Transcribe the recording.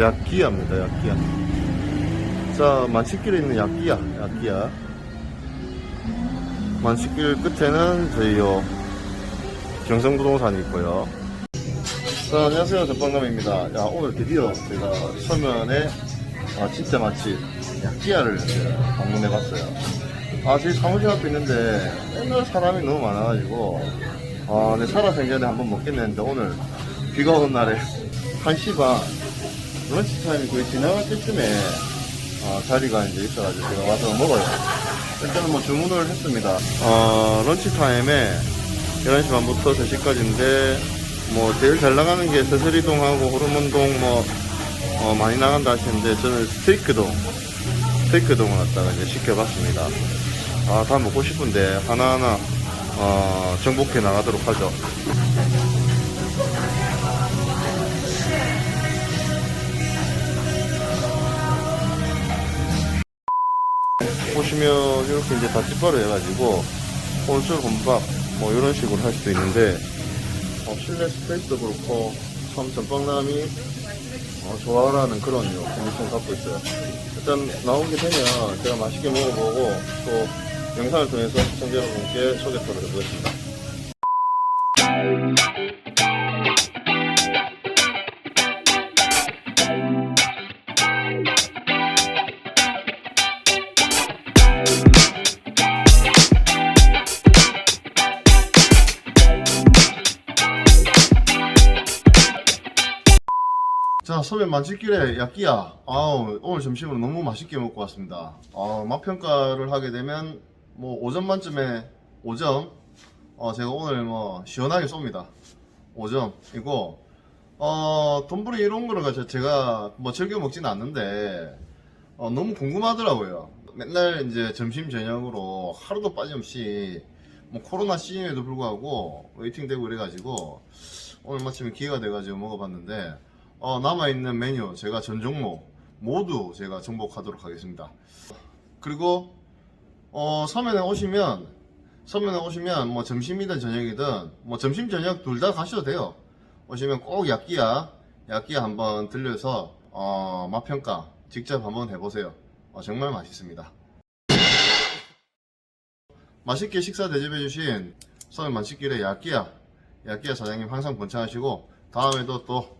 약기야입니다, 약기야. 자, 만식길에 있는 약기야, 약기야. 만식길 끝에는 저희 요 경성부동산이 있고요. 자, 안녕하세요. 전방감입니다. 야, 오늘 드디어 제가 서면에 아, 진짜 맛집 약기야를 이제 방문해 봤어요. 아, 저희 사무실 앞에 있는데 맨날 사람이 너무 많아가지고 아, 내 살아생전에 한번 먹겠는데 오늘 비가 오는 날에 1시 반 런치 타임이 거의 지나갈 때쯤에 아, 자리가 이제 있어가지고 제가 와서 먹어요. 일단은 뭐 주문을 했습니다. 어, 런치 타임에 11시 반부터 3시까지인데 뭐 제일 잘 나가는 게 서서리동하고 호르몬동 뭐 어, 많이 나간다 하시는데 저는 스테이크동 스테이크동을 갖다가 이제 시켜봤습니다. 아, 다 먹고 싶은데 하나하나 어, 정복해 나가도록 하죠. 보시면 이렇게 이제 다 찌빠로 해가지고 혼술 혼밥 뭐 이런 식으로 할 수도 있는데 어, 실내 스페이스도 그렇고 참 전방남이 어, 좋아하라는 그런 요 컨디션 갖고 있어요. 일단 나오게 되면 제가 맛있게 먹어보고 또 영상을 통해서 시청자 여러분께 소개토를 해보겠습니다. 자, 서면 만칠길에 약기야. 아우, 오늘 점심으로 너무 맛있게 먹고 왔습니다. 아, 맛평가를 하게 되면, 뭐, 5점 만점에 5점. 어, 제가 오늘 뭐, 시원하게 쏩니다. 5점이고, 어, 돈부리 이런 거를 제가 뭐 즐겨 먹지는 않는데, 어, 너무 궁금하더라고요. 맨날 이제 점심, 저녁으로 하루도 빠짐없이, 뭐, 코로나 시즌에도 불구하고, 웨이팅 되고 이래가지고, 오늘 마침 기회가 돼가지고 먹어봤는데, 어, 남아있는 메뉴 제가 전 종목 모두 제가 정복하도록 하겠습니다. 그리고 어, 서면에 오시면 서면에 오시면 뭐 점심이든 저녁이든 뭐 점심 저녁 둘 다 가셔도 돼요. 오시면 꼭 약기야 약기야 한번 들려서 어, 맛평가 직접 한번 해보세요. 어, 정말 맛있습니다. 맛있게 식사 대접해 주신 서면 만식길의 약기야 약기야 사장님 항상 번창하시고 다음에도 또 어,